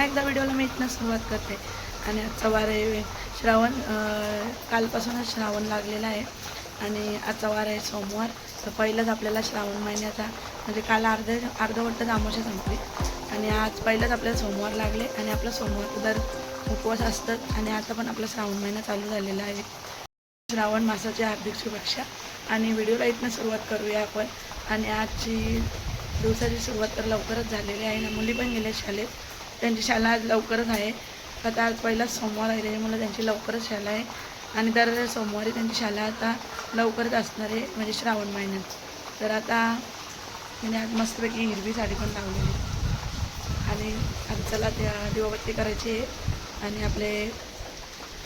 पुन्हा एकदा व्हिडिओला मी इथनं सुरुवात करते. आणि आजचा वार आहे श्रावण कालपासूनच श्रावण लागलेला आहे. आणि आजचा वार आहे सोमवार. तर पहिलंच आपल्याला श्रावण महिन्याचा म्हणजे काल अर्धे अर्धवटच आमोशा संपली. आणि आज पहिलंच आपल्याला सोमवार लागले. आणि आपला सोमवार दर उपवास असतात आणि आता पण आपला श्रावण महिना चालू झालेला आहे. श्रावण मासाची हार्दिक शुभेच्छा. आणि व्हिडिओला इथनं सुरुवात करूया आपण. आणि आजची दिवसाची सुरुवात तर लवकरच झालेली आहे. ना मुली पण गेल्या शाळेत. त्यांची शाळा आज लवकरच आहे. आता आज पहिलाच सोमवार आहे त्याच्यामुळे त्यांची लवकरच शाळा आहे. आणि दर सोमवारी त्यांची शाळा आता लवकरच असणार आहे म्हणजे श्रावण महिन्यात. तर आता म्हणजे आज मस्तपैकी हिरवी साडी पण लावलेली आणि आता चला त्या दिवाबत्ती करायची आहे. आणि आपले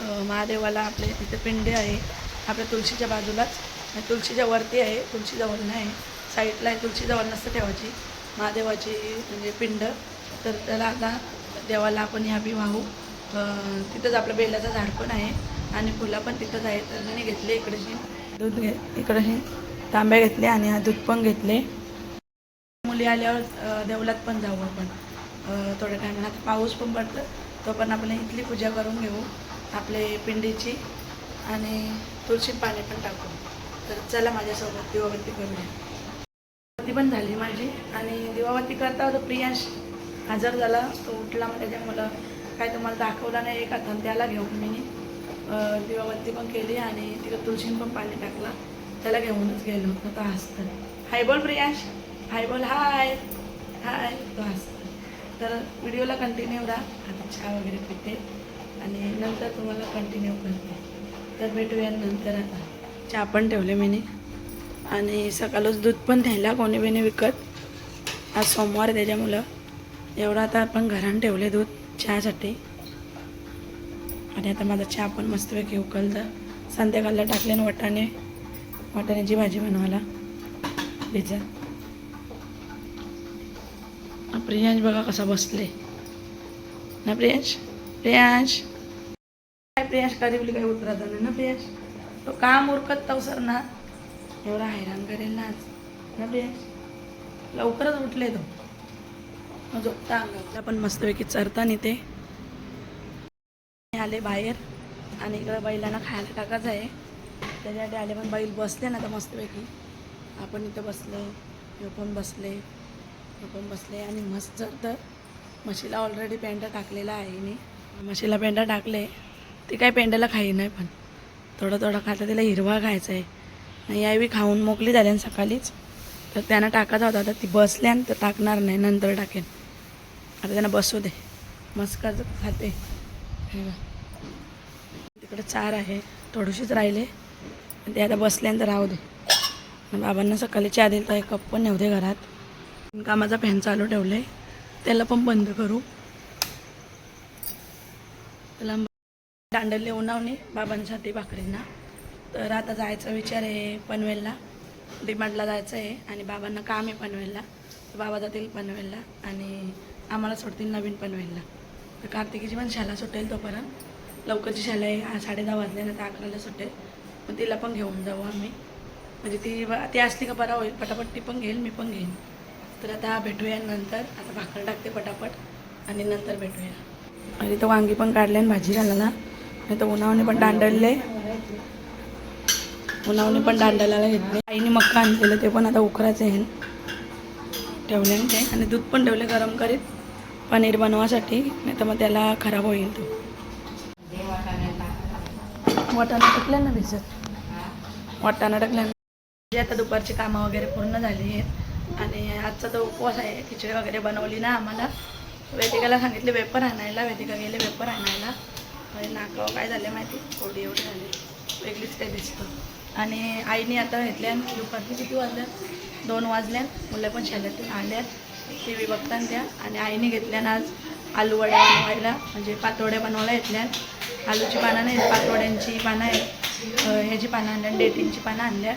महादेवाला आपले तिथे पिंडे आहे आपल्या तुळशीच्या बाजूलाच. आणि तुळशीच्या वरती आहे तुळशीजवळ नाही साईडला आहे तुळशीजवळ नसतं ठेवायची. महादेवाची म्हणजे पिंड. तर त्याला आता देवाला आपण ह्या बी वाहू. तिथंच आपलं बेलाचं झाड पण आहे आणि फुलं पण तिथंच आहे तर मी घेतले इकडे दूध घे इकडे तांब्या घेतले आणि हा दूध पण घेतले. मुली आल्यावर देवलात पण जाऊ आपण. थोड्या टायमाला आता पाऊस पण पडतं. तो पण आपण इथली पूजा करून घेऊ आपले पिंडीची. आणि तुळशी पाणी पण टाकू. तर चला माझ्यासोबत दिवाबत्ती करूया. दिवाबत्ती पण झाली माझी. आणि दिवाबत्ती करता होतं प्रियांश. हजर झाला तो उठला मग त्याच्यामुळं काय तुम्हाला दाखवला नाही एक आता त्याला घेऊन मी दिवाबत्ती पण केली आणि तिकडं तुळशीन पण पाणी टाकला. त्याला घेऊनच गेलो होतो तो हसतं. हाय बोल प्रियाश. हाय बोल हाय. हाय. तो हसतं. तर व्हिडिओला कंटिन्यू राहा. आता चहा वगैरे पिते आणि नंतर तुम्हाला कंटिन्यू करते. तर भेटूया नंतर आता. चहा पण ठेवले मी आणि सकाळच दूध पण द्यायला कोणी बिने विकत. आज सोमवार त्याच्यामुळं. एवढं आता आपण घरान ठेवले दूध चहासाठी. आणि आता माझा चहा पण मस्तपैकी उकलतं संध्याकाळला टाकले ना वाटाणे. वाटाण्याची भाजी बनवायला. भिजत. प्रियांश बघा कसा बसले ना प्रियांश? प्रियांश? काय प्रियांश? करीबली काही उतरा नाही ना प्रियांश? तो काम उरकत तो सर ना एवढा हैराण करेल ना आज. ना प्रियांश? लवकरच उठले तो. झोपता पण मस्तपैकी चरता इथे. आले बाहेर आणि इकडं बैलांना खायला टाकायचं आहे. त्याच्यासाठी आले पण बैल बसले ना तर मस्तपैकी. आपण इथं बसलो हे पण बसले हे पण बसले आणि मस्त तर म्हशीला ऑलरेडी पेंडा टाकलेला आहे मी म्हशीला पेंडा टाकले ती काय पेंड्याला खाई नाही पण. थोडं थोडं खाता तिला हिरवा खायचा आहे. नाही यावेळी खाऊन मोकली झाली सकाळीच. तर त्यांना टाकायचा होता तर ती बसल्यान तर टाकणार नाही नंतर टाकेन. आता त्यांना बसू दे मस्काचं खाते. तिकडे चार आहे. थोडीशीच राहिले. आणि ते आता बसल्यानंतर राहू दे. बाबांना सकाळी चहा दिला तर एक कप पण नव्हते घरात. कामाचा फॅन चालू ठेवले त्याला पण बंद करू. त्याला दांडले उन्हावणे बाबांसाठी भाकरींना. तर आता जायचा विचार आहे पनवेलला. डिमांडला जायचं आहे. आणि बाबांना काम आहे पनवेलला. बाबा जातील पनवेलला. आणि आम्हाला सोडतील नवीन पनवेलला. तर कार्तिकीची पण शाळा सुटेल तोपर्यंत. लवकरची शाळा आहे साडे दहा वाजल्यानंतर अकराला सुटेल. मग तिला पण घेऊन जाऊ आम्ही. म्हणजे ती ती असली का बरा होईल. पटापट ती पण घेईल मी पण घेईन. तर आता भेटूया नंतर. आता भाकर टाकते पटापट आणि नंतर भेटूया. आणि तो वांगी पण काढले आणि भाजी घालायला नाही तर उन्हावने पण दांडले. उन्हावने पण दांडायला घेतले. आईने मक्का आणलेलं ते पण आता उकरायचं आहे. ठेवले ना ते आणि दूध पण ठेवले गरम करीत. पनीर बनवासाठी नाही तर मग त्याला खराब होईल तो. वाटाणा टाकल्या ना भिजत? वाटाणा टाकल्या म्हणजे आता दुपारची कामं वगैरे पूर्ण झाली आहेत आणि आजचा तो उपवास आहे खिचडी वगैरे बनवली ना आम्हाला वेदिकाला सांगितले वेपर आणायला वेदिका गेले वेपर आणायला. म्हणजे नाकावं काय झाले माहिती? थोडी एवढी झाली. वेगळीच काही दिसतं. आणि आईने आता घेतल्या दुपारची किती वाजल्या दोन वाजल्या मुलं पण शाळेतून आल्यात. टी व्ही बघताना त्या. आणि आईने घेतल्या आज आलू वड्या बनवायला. म्हणजे पातोड्या बनवायला घेतल्या आलूची पानं नाही पातोड्यांची पानं आहेत. ह्याची पानं आणल्या डेटिंगची पानं आणल्या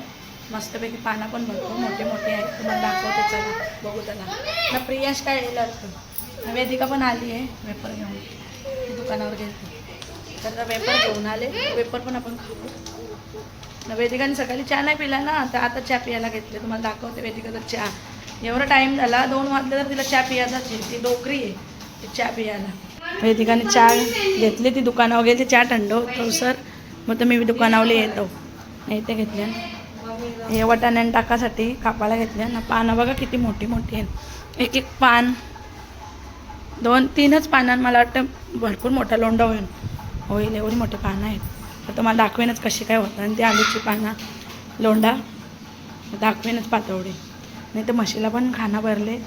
मस्तपैकी पानं पण भरपूर मोठे मोठे आहेत. तुम्हाला दाखवते चला बघू त्याला. ना प्रियाश काय येईल असतं वेदिका पण आली आहे. वेपर घेऊन. दुकानावर गेली तर वेपर घेऊन आले. वेपर पण आपण खाऊ. वेदिकाने सकाळी चहा नाही पिला ना तर आता चहा प्यायला घेतले. तुम्हाला दाखवते वेदिकाचा चहा. एवढा टाईम झाला दोन वाजले तर तिला चहा पियाचाच आहे. ती डोकरी आहे ती चहा पियाला वेदिकाने चहा घेतली ती दुकानावर गेली चहा थंड होतो सर मग तर मी दुकानावर येतो. नाही ते घेतल्या हे वटाण्यान टाकासाठी कापायला घेतल्या ना पानं बघा किती मोठी मोठी आहेत. एक एक पान. दोन तीनच पानां मला वाटतं भरपूर मोठा लोंढा होईल. होईल एवढी मोठी पानं आहेत. तुम्हाला दाखवेनच कशी काय होतं. आणि ते आलूची पाना लोंडा दाखवेनच पातवडे. नाही तर म्हशीला पण खाना भरले.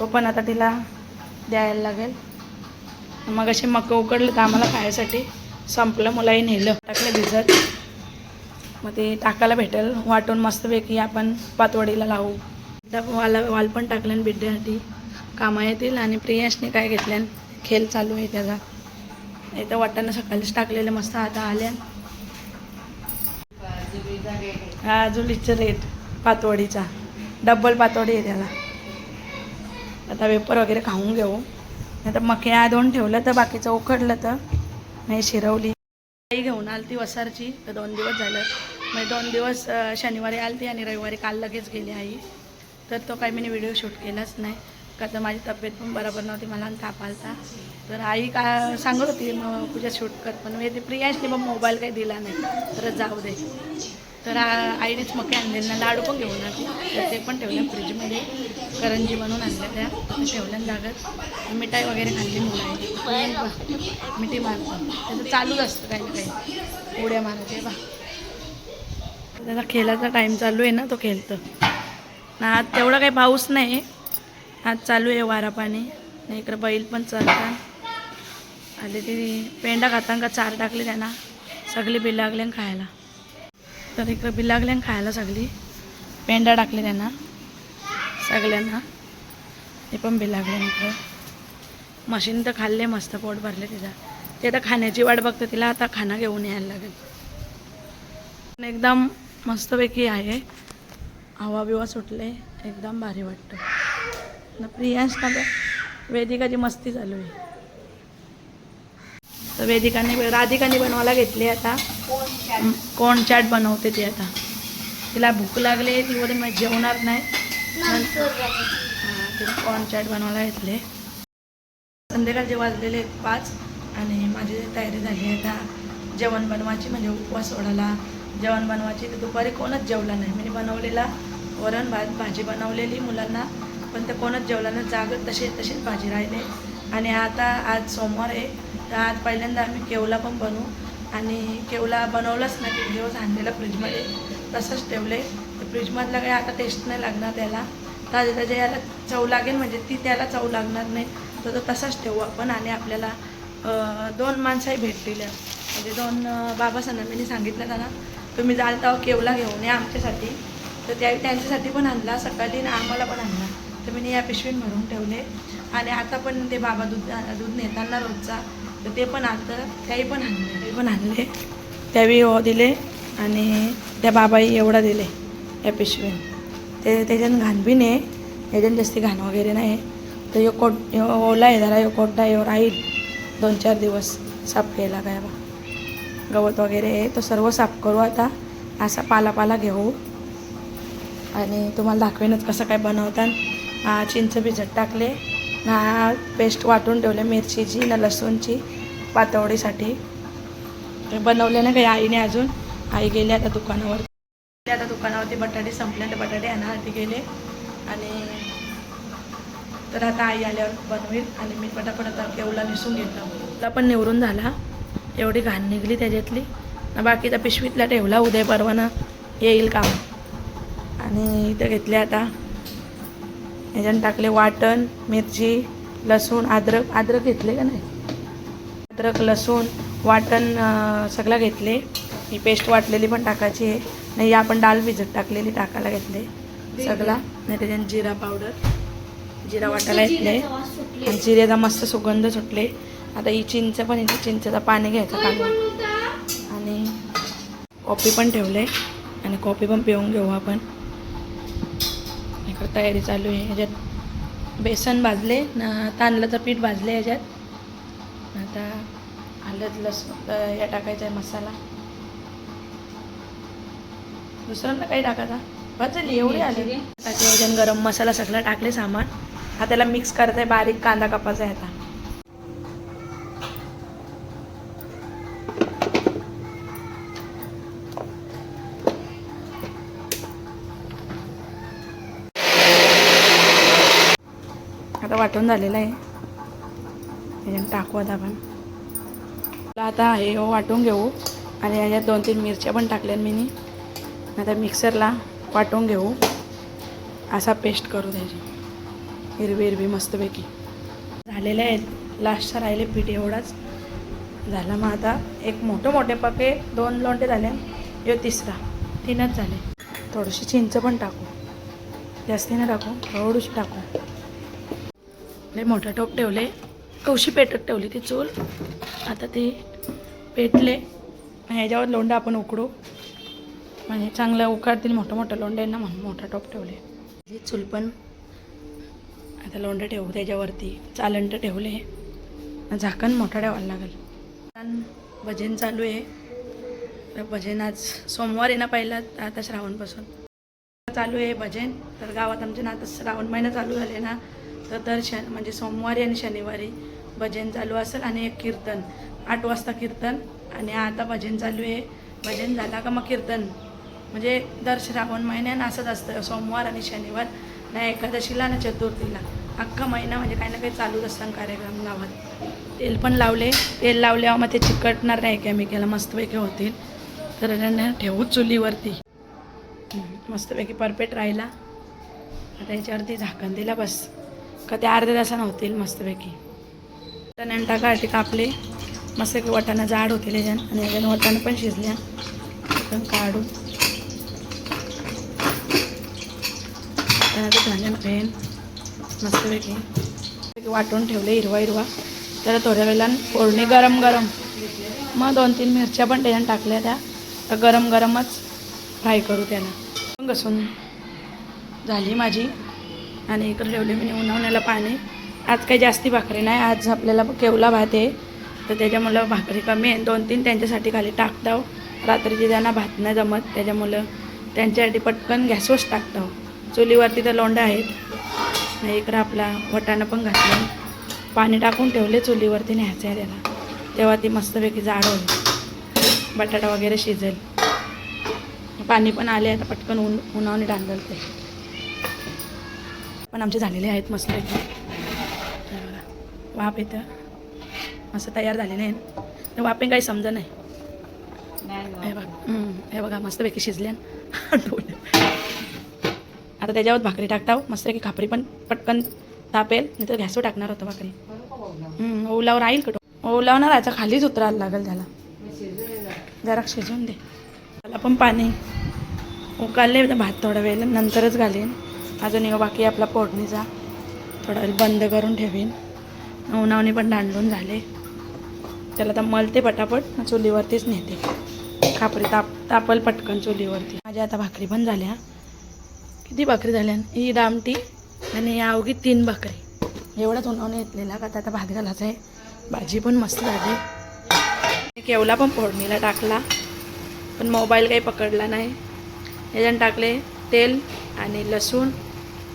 तो पण आता तिला द्यायला लागेल. मग असे मक उकडलं तर आम्हाला खायसाठी. संपलं मुलाही नेलं. टाकलं भिजत. मग ते टाकायला भेटेल. वाटून मस्तपैकी आपण पातवडीला लावू. वाला वाल वाल पण टाकल्यान बिड्यासाठी. कामं येतील आणि प्रियांशने काय घेतल्यान खेळ चालू आहे त्याचा. नाही तर वाटाणा सकाळीच टाकलेले मस्त आता आल्या. हा जुलीचं रेट पातवडीचा डब्बल पातवडी आहे त्याला. आता वेपर वगैरे खाऊन घेऊ. नाही तर मक्या दोन ठेवलं तर बाकीचं उकडलं तर नाही शिरवली. आई घेऊन आली ती वसारची तर दोन दिवस झालं. म्हणजे दोन दिवस शनिवारी आलती आणि रविवारी काल लगेच गेली आई. तर तो काही मी व्हिडिओ शूट केलाच नाही. का तर माझी तब्येत पण बरोबर नव्हती मला आणि ताप आलता. तर आई का सांगत होती मग पूजा शूट कर. पण मी ते प्रियांशने मग मोबाईल काही दिला नाही तर जाऊ दे. तर आईनेच मके आणले ना लाडू पण घेऊन आली तर ते पण ठेवले फ्रीजमध्ये करंजी बनवून आणल्या त्या ठेवल्या जागत. मिठाई वगैरे खाल्ली मुलांनी मिठी मारतो. त्याचं चालूच असतं काही ना काही. उड्या मारते बा. त्याचा खेळाचा टाईम चालू आहे ना तो खेळतो. ना आज तेवढा काही पाऊस नाही. आज चालू आहे वारा पाणी नाही इकडं बैल पण चालतात. आले ती पेंडा खातांका चार टाकली त्यांना. सगळी बिलागले खायला. तर इकडं बिलागले खायला सगळी. पेंडा टाकले त्यांना. सगळ्यांना. हे पण बिलागले इकडं. मशीन तर खाल्ले मस्त पोट भरले तिचा ते आता खाण्याची वाट बघते तिला आता खाना घेऊन यायला लागेल. पण एकदम मस्तपैकी आहे. हवा बिवा सुटले. एकदम भारी वाटतं. ना प्रियांश ना बघ, वेदिकाची मस्ती चालू आहे. तर वेदिकाने राधिकाने बनवायला घेतली आता. कोण चाट बनवते ती आता. तिला भूक लागली ती बोलते मग जेवणार नाही. तिला कॉर्न चाट बनवायला घेतले. संध्याकाळचे वाजलेले आहेत पाच आणि माझी तयारी झाली आहे आता. जेवण बनवायची म्हणजे उपवास सोडायला. जेवण बनवायची तर दुपारी कोणच जेवला नाही. मी बनवलेला वरण भात भाजी बनवलेली मुलांना. पण ते कोणच जेवला नाही जागत तसे तशीच भाजी राहिले. आणि आता आज सोमवार आहे. तर आज पहिल्यांदा आम्ही केवला पण बनवू. आणि केवला बनवलाच नाही की दिवस आणलेला फ्रीजमध्ये. तसंच ठेवले. तर फ्रीजमधला काही आता टेस्ट नाही लागणार त्याला. तर त्याच्या याला चव लागेल म्हणजे ती त्याला चव लागणार नाही. तर तो तसाच ठेवू आपण. आणि आपल्याला दोन माणसंही भेटलेल्या. म्हणजे दोन अं, बाबा सनामीने सांगितलं त्यांना तुम्ही जाल तेव्हा केवला घेऊन या आमच्यासाठी. तर त्या त्यांच्यासाठी पण आणला. सकाळी आणि आम्हाला पण आणला. तर मी या पिशवीत भरून ठेवले. आणि आता पण ते बाबा दूध दूध नेताना रोजचा. तर ते पण आणतं त्याही पण आणले ते पण आणले. त्यावेळी हो दिले आणि त्या बाबाई एवढा दिले या पिशवीन ते त्याच्यानं घाण बी नाही याच्यानं जास्ती घाण वगैरे नाही. तर यो कोट ओला आहे जरा यो कोटा ह्यो राहील. दोन चार दिवस साफ केला काय बा. गवत वगैरे आहे तो सर्व साफ करू आता. असा पाला पाला घेऊ. आणि तुम्हाला दाखवेनच कसं काय बनवतात. चिंच भिजत टाकले. ना पेस्ट वाटून ठेवले मिरचीची ना लसूणची पातवडीसाठी. बनवले ना काही आईने अजून. आई गेली आता दुकानावर. आता दुकानावरती बटाटे संपले तर बटाटे आणण्यासाठी गेले. आणि तर आता आई आल्यावर बनवेल आणि मी पटापट आता केवला निसून घेतला. तुला पण निवरून झाला. एवढी घाण निघली त्याच्यातली. ना बाकीचा पिशवीतला ठेवला. उद्या परवाना येईल काम. आणि इथं घेतले आता ह्याच्यानं टाकले वाटण मिरची लसूण अद्रक. अद्रक घेतले का नाही? अद्रक लसूण वाटण सगळं घेतले. ही पेस्ट वाटलेली पण टाकायची आहे. नाही आपण डाळ भिजत टाकलेली टाकायला घेतले. सगळा. नाही त्याच्यानं जिरा पावडर. जिरा वाटायला घेतले. आणि जिऱ्याचा मस्त सुगंध सुटले. आता ही चिंच पण इथे चिंचेचं पाणी घ्यायचं काढून. आणि कॉफी पण ठेवले. आणि कॉफी पण पिऊन घेऊ आपण. इकडं तयारी चालू आहे. ह्याच्यात बेसन भाजले ना तांदळाचं पीठ भाजले ह्याच्यात. आता हळद लसूण हे टाकायचा आहे मसाला. दुसरं ना काही टाकायचा? भाजली एवढी आली. ह्याच्यात गरम मसाला सगळं टाकले सामान. हा त्याला मिक्स करत आहे बारीक कांदा कापायचा आहे आता. वाटून झालेला आहे. याच्यात टाकू आता आपण आता हे वाटून घेऊ आणि याच्यात दोन तीन मिरच्या पण टाकल्या मी आता मिक्सरला वाटून घेऊ. असा पेस्ट करू त्याची. हिरवी हिरवी मस्तपैकी. झालेले आहेत. लास्टचा राहिले पीठ एवढाच. झाला मग आता एक मोठे मोठे पपे दोन लोंटे झाले. हे तिसरा. तीनच झाले. थोडीशी चिंच पण टाकू. जास्ती नाही टाकू. थोडीशी टाकू. लय मोठा टोप ठेवले. कवशी पेटत ठेवली ती चूल. आता ते पेटले. ह्याच्यावर लोंडा आपण उकडू. म्हणजे चांगलं उकाडतील मोठं मोठं लोंडे ना म्हणून मोठा टोप ठेवले. चूल पण आता लोंडं ठेवू त्याच्यावरती. चालंट ठेवले. झाकण मोठं ठेवायला लागेल. छान भजन चालू आहे. तर भजन आज सोमवार आहे ना पहिला आता श्रावणपासून. चालू आहे भजन. तर गावात आमच्या ना आता श्रावण महिना चालू झाले ना. तर दर शन म्हणजे सोमवारी आणि शनिवारी भजन चालू असेल आणि एक कीर्तन. आठ वाजता कीर्तन आणि आता भजन चालू आहे. भजन झाला का मग कीर्तन? म्हणजे दर श्रावण महिन्यानं असंच असतं. सोमवार आणि शनिवार ना एकादशीला ना चतुर्थीला. अख्खा महिना म्हणजे काही ना काही चालूच असतं कार्यक्रम लावत तेल पण लावले. तेल लावल्यावर मग ते चिकटणार नाही केमिकल मस्तपैकी होतील. तर त्यांना ठेवू चुलीवरती. मस्तपैकी परफेक्ट राहिला. आता याच्यावरती झाकण दिला बस. का ते अर्ध्या तासानं होतील मस्तपैकी. वाटाणे टाकासाठी कापले. मस्त वाटाणा जाड होतील याच्यान आणि याच्यानं वाटाणा पण शिजल्या. पण काढू. वाटाण्याचं झालं पेन मस्तपैकी. वाटून ठेवले हिरवा हिरवा. त्याला थोड्या वेळानं फोडणी गरम गरम. मग दोन तीन मिरच्या पण त्याच्यानं टाकल्या त्या. तर गरम गरमच फ्राय करू त्याला. घसून झाली माझी. आणि इकडे ठेवले मी उन्हावण्याला पाणी. आज काही जास्ती भाकरी नाही आज आपल्याला केवला भात आहे. तर त्याच्यामुळं भाकरी कमी आहे. दोन तीन त्यांच्यासाठी खाली टाकताव. रात्रीची त्यांना भात नाही जमत. त्याच्यामुळं त्यांच्यासाठी पटकन गॅसवरच टाकताव. चुलीवरती तर लोंडा आहेत. नाही इकडं आपला वटाणा पण घातलं. पाणी टाकून ठेवले चुलीवरती न्यायचं आहे त्याला. तेव्हा ती मस्तपैकी जाड होईल. बटाटा वगैरे शिजेल. पाणी पण आले आता पटकन ऊन उन्हावणे डांगलते पण आमचे झालेले आहेत हे बघा वाफ येतं. मस्त तयार झालेले आहेत. ते वाफे काही समजा नाही. हे बघा. हे बघा मस्तपैकी शिजल्या आता त्याच्यावर भाकरी टाकताव मस्तपैकी खापरी पण पटकन तापेल. नाही तर गॅसवर टाकणार होतं भाकरी. ओलावर राहील कटो ओलावर ना राहायचा खालीच उतरायला लागेल त्याला. जरा शिजून दे. त्याला पण पाणी. उकाळले तर भात थोडा वेळ नंतरच घालीन. अजून एक बाकी आपला फोडणीचा थोडा वेळ बंद करून ठेवीन. उन्हावणी पण दांडून झाले. त्याला तर मलते पटापट चुलीवरतीच नेते. खापरी ताप तापल पटकन चुलीवरती. माझ्या आता भाकरी पण झाल्या. किती भाकरी झाल्या? ही डामटी आणि या अवघी तीन भाकरी. एवढाच उन्हावणे येतलेला का? आता भात घालायचा आहे. भाजी पण मस्त झाली. केवला पण फोडणीला टाकला. पण मोबाईल काही पकडला नाही. याच्यानं टाकले तेल आणि लसूण.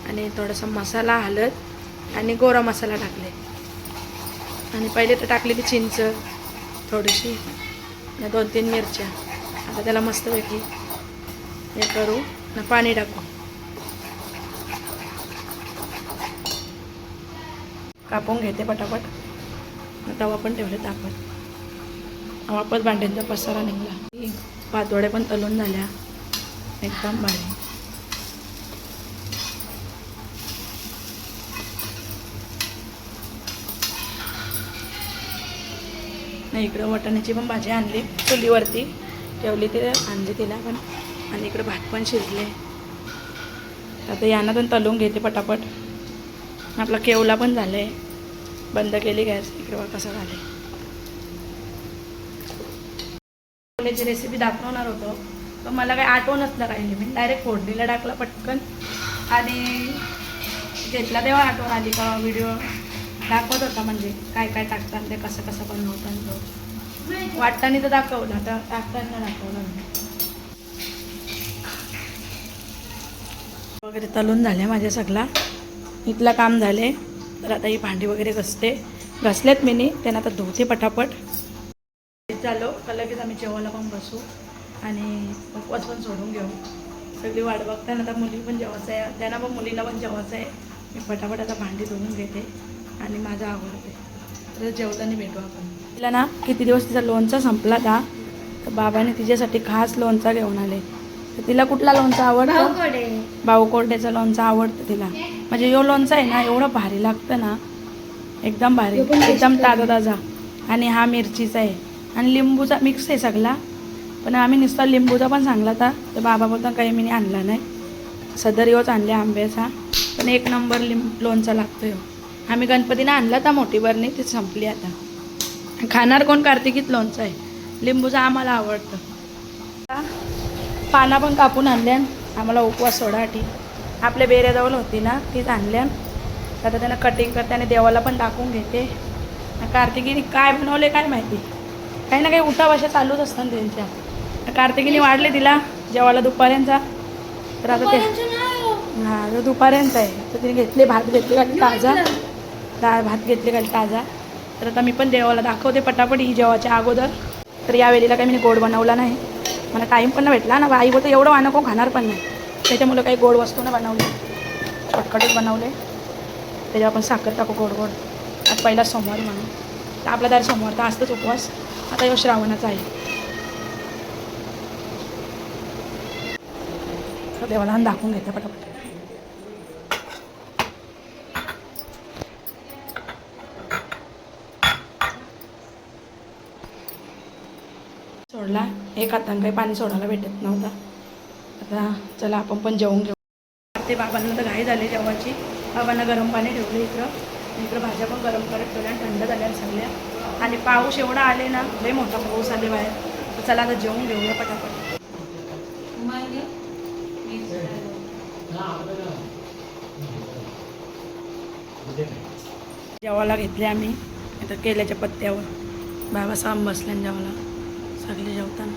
आणि थोडासा मसाला हलद आणि गोरा मसाला टाकले. आणि पहिले तर टाकलेली चिंच थोडीशी आणि दोन तीन मिरच्या. आता त्याला मस्तपैकी हे करू ना पाणी टाकू. कापून घेते पटापट. तवा पण ठेवले तापत. वापस भांड्यांचा पसारा निघाला. पातोड्या पण तलून झाल्या. एकदम भारी. नाही इकडं वटाण्याची पण भाजी आणली चुलीवरती. ठेवली ती आणली तिला पण. आणि इकडं भात पण शिजले. आता यांना पण तलून घेते पटापट. आपला केवला पण झालं आहे बंद केली गॅस. इकडं बघा कसं झालं छोलेची रेसिपी दाखवणार होतो. पण मला काही आठवणच नाही राहिली. मी डायरेक्ट फोडणीला टाकला पटकन. आणि घेतला तेव्हा आठवण आली का व्हिडिओ दाखवत होता म्हणजे काय काय टाकतात ते कसं कसं बनवतात तो. वाटताना तर दाखवलं तर टाकताना दाखवलं वगैरे तलून झाले माझे सगळा इथलं काम झाले तर आता ही भांडी वगैरे घसते. घसलेत मी नी त्यांना आता धुते पटापट. झालो का लगेच आम्ही जेवायला पण बसू. आणि उपवास पण सोडून घेऊ. सगळी वाट बघताना आता मुली पण जेवायचं आहे. त्यांना पण मुलीला पण जेवायचं आहे. मी पटापट आता भांडी धुवून घेते. आणि माझं आवडते तर जेवताना भेटू आपण. तिला ना किती दिवस तिचा लोणचा संपला का तर बाबाने तिच्यासाठी खास लोणचा घेऊन आले. तर तिला कुठला लोणचा आवडतो? भाऊ कोरड्याचं लोणचं आवडतं तिला. म्हणजे यो लोणचा आहे ना एवढं भारी लागतं ना. एकदम भारी. एकदम ताजा ताजा आणि हा मिरचीचा आहे. आणि लिंबूचा मिक्स आहे सगळा. पण आम्ही नुसता लिंबूचा पण सांगला होता. तर बाबा बोलता काही मी आणला नाही. सदर योच आणले आंब्याचा. पण एक नंबर लिंब लोणचा लागतो आम्ही गणपतीनं आणला होता मोठी बरणी ती संपली आता. खाणार कोण? कार्तिकीत लोणचं आहे. लिंबूचं आम्हाला आवडतं. पाना पण कापून आणल्यान आम्हाला उपवास सोडासाठी आपल्या बेऱ्याजवळ होती ना तीच आणल्यान आता त्यांना कटिंग करते आणि देवाला पण दाखवून घेते. कार्तिकीने काय बनवले काय माहिती? काही ना काही उठा भाषा चालूच असतात त्यांच्या. कार्तिकीने वाढले तिला. जेवायला दुपाऱ्यांचा. तर आता ते हां. तर दुपाऱ्यांचा आहे. तर तिने घेतले भात घेतले ताजा. डाळ भात घेतले काही ताजा. तर आता मी पण देवाला दाखवते पटापट ही जेवाच्या अगोदर. तर या वेळेला काही मी गोड बनवला नाही. मला टाईम पण नाही भेटला ना आई बोलते एवढं वाणं कोण खाणार पण नाही. त्याच्यामुळं काही गोड वस्तू नाही बनवली. शॉर्टकटच बनवले. त्याच्यावर आपण साखर टाकू गोड गोड. आज पहिला सोमवार म्हणून. तर आपला दार सोमवार तर असतंच उपवास. आता यो श्रावणाचा आहे. देवाला दाखवून घेते पटापट. एक हातानं काही पाणी सोडायला भेटत नव्हता. आता चला आपण पण जेवून घेऊ. ते बाबांना तर घाई झाली जेवायची. बाबांना गरम पाणी ठेवलं इकडं. इकडं भाज्या पण गरम करत ठेवल्या आणि थंड झाल्या सगळ्या आणि पाऊस एवढा आले ना लय मोठा पाऊस आले बाहेर. तर चला आता जेवून घेऊया पटापट. जेवायला घेतले आम्ही. आता केल्याच्या पत्त्यावर. बाबा बसल्या जेवायला. सगळे जेवताना.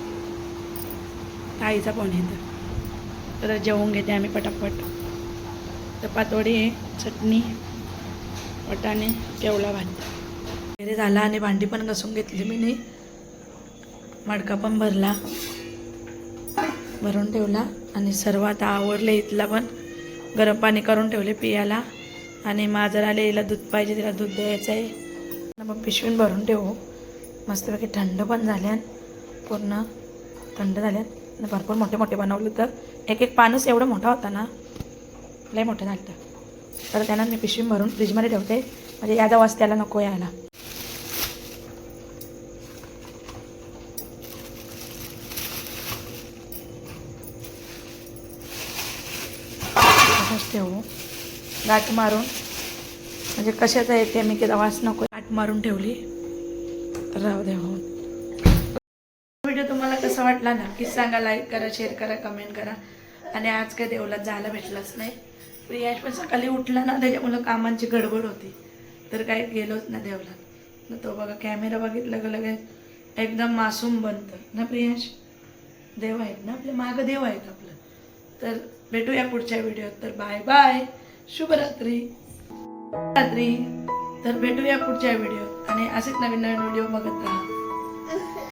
आईचा फोन येतं. तर जेवून घेते आम्ही पटापट. तर पातोडी चटणी वटाणे केवला भात. वगैरे झाला आणि भांडी पण घसून घेतली मी नाही मडका पण भरला. भरून ठेवला. आणि सर्व आता इथला पण. गरम पाणी करून ठेवले पियाला. आणि माझं आले हिला दूध पाहिजे तिला दूध द्यायचं आहे मग पिशवीन भरून ठेवू. मस्तपैकी थंड पण झाल्यान पूर्ण थंड झाल्यात. भरपूर मोठे मोठे बनवले तर एक एक पानच एवढा मोठा होता ना लय मोठं झालं तर त्यांना मी पिशवी भरून फ्रीजमध्ये ठेवते. म्हणजे या वास त्याला नको यायला. ठेवू. गाठ मारून म्हणजे कशाचं येते मी त्याचा वास नको. गाठ मारून ठेवली. तर राहू दे हो. व्हिडिओ तुम्हाला कसा वाटला नक्कीच सांगा लाईक करा शेअर करा कमेंट करा. आणि आज काय देवला जायला भेटलंच नाही. प्रियाश पण सकाळी उठला ना त्याच्यामुळं कामांची गडबड होती. तर काही गेलोच ना देवलात मग तो बघा कॅमेरा बघितलं का लगेच? एकदम मासूम बनतं. ना प्रियाश? देव आहेत ना आपल्या मागं देव आहेत आपलं. तर भेटूया पुढच्या व्हिडिओत तर बाय बाय शुभरात्री. रात्री तर भेटूया पुढच्या व्हिडिओत आणि असेच नवीन नवीन व्हिडिओ बघत राहा.